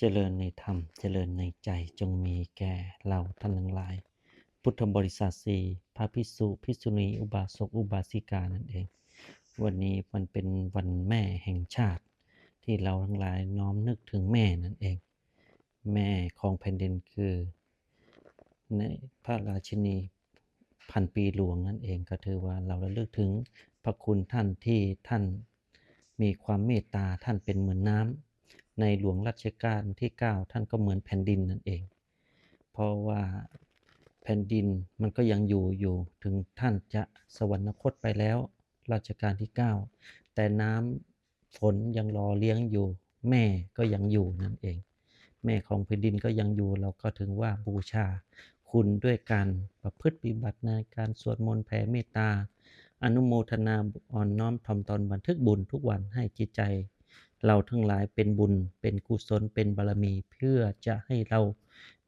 เจริญในธรรม เจริญในใจจงมีแก่เราท่านทั้งหลาย พุทธบริษัทสี่พระพิสุพิสุณีอุบาสกอุบาสิกานั่นเอง วันนี้มันเป็นวันแม่แห่งชาติ ที่เราทั้งหลายน้อมนึกถึงแม่นั่นเอง แม่ของแผ่นดินคือ ในพระราชินีพันปีหลวงนั่นเองก็ถือว่าเราระลึกถึงพระคุณท่านที่ท่านมีความเมตตาท่านเป็นเหมือนน้ำ ในหลวงรัชกาลที่ 9 ท่านก็เหมือนแผ่นดินนั่นเอง เพราะว่าแผ่นดินมันก็ยังอยู่อยู่ถึงท่านจะสวรรคตไปแล้วรัชกาลที่ 9 แต่น้ำฝนยังรอเลี้ยงอยู่ แม่ก็ยังอยู่นั่นเอง แม่ของแผ่นดินก็ยังอยู่เราก็ถึงว่าบูชาคุณด้วยการประพฤติปฏิบัติในการสวดมนต์แผ่เมตตาอนุโมทนาอ่อนน้อมถ่อมตนบันทึกบุญทุกวันให้จิตใจ เราทั้งหลายเป็นบุญ เป็นกุศล เป็นบารมี เพื่อจะให้เรา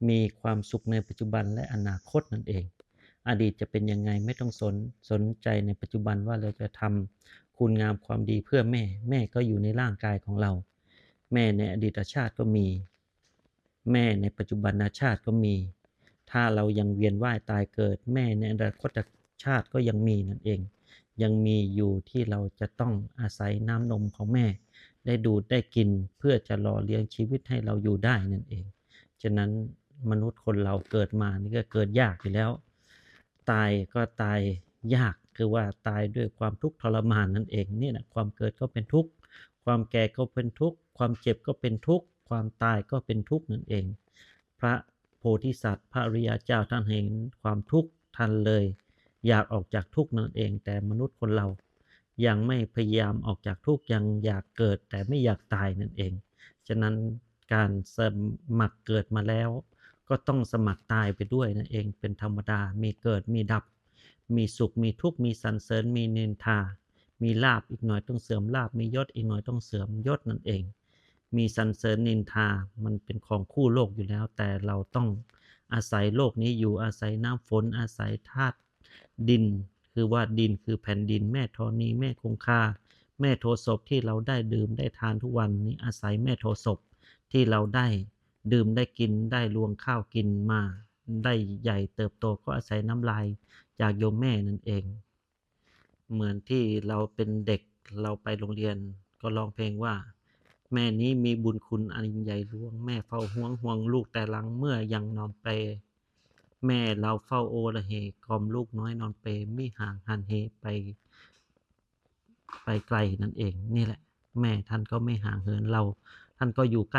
มีความสุขในปัจจุบันและอนาคตนั่นเอง อดีตจะเป็นยังไงไม่ต้องสนสนใจในปัจจุบันว่าเราจะทำคุณงามความดีเพื่อแม่ แม่ก็อยู่ในร่างกายของเรา แม่ในอดีตชาติก็มี แม่ในปัจจุบันชาติก็มี ถ้าเรายังเวียนว่ายตายเกิด แม่ในอนาคตชาติก็ยังมีนั่นเอง ยังมีอยู่ที่เราจะต้องอาศัยน้ำนมของแม่ ได้ดูดได้กินเพื่อจะหล่อเลี้ยงชีวิตให้เราอยู่ได้นั่นเอง ฉะนั้นมนุษย์คนเราเกิดมานี่ก็เกิดยากอยู่แล้ว ตายก็ตายยากคือว่าตายด้วยความทุกข์ทรมานนั่นเองนี่นะความเกิดก็เป็นทุกข์ความแก่ก็เป็นทุกข์ความเจ็บก็เป็นทุกข์ความตายก็เป็นทุกข์นั่นเอง พระโพธิสัตว์ พระริยาเจ้าท่านเห็นความทุกข์ท่านเลย อยากออกจากทุกข์นั่นเอง แต่มนุษย์คนเรา ยังไม่พยายามออกจากทุกข์ยังอยากเกิดแต่ไม่อยากตายนั่นเอง ฉะนั้นการสมัครเกิดมาแล้ว ก็ต้องสมัครตายไปด้วยนั่นเอง เป็นธรรมดา มีเกิดมีดับ มีสุขมีทุกข์มีสรรเสริญมีนินทา มีลาบอีกหน่อยต้องเสื่อมลาบมียศอีกหน่อยต้องเสื่อมยศนั่นเอง มีสรรเสริญนินทา มันเป็นของคู่โลกอยู่แล้ว แต่เราต้องอาศัยโลกนี้อยู่อาศัยน้ำฝนอาศัยธาตุดิน คือว่าดินคือแผ่นดินแม่ธรณีแม่คงคาแม่โทศพที่เราได้ดื่มได้ทานทุกวันนี้อาศัยแม่โทศพที่เราได้ดื่มได้กินได้รวงข้าวกินมา ได้ใหญ่เติบโตก็อาศัยน้ำลายจากโยมแม่นั่นเอง เหมือนที่เราเป็นเด็กเราไปโรงเรียนก็ร้องเพลงว่า แม่นี้มีบุญคุณอันใหญ่หลวง แม่เฝ้าห่วงห่วงลูกแต่ลังเมื่อยังนอนเป แม่เราเฝ้าโอละเฮกล่อมลูกน้อยนอนเปรมิห่างหันเฮไป ไปไกลนั่นเอง นี่แหละ แม่ท่านก็ไม่ห่างเหินเรา ท่านก็อยู่ใกล้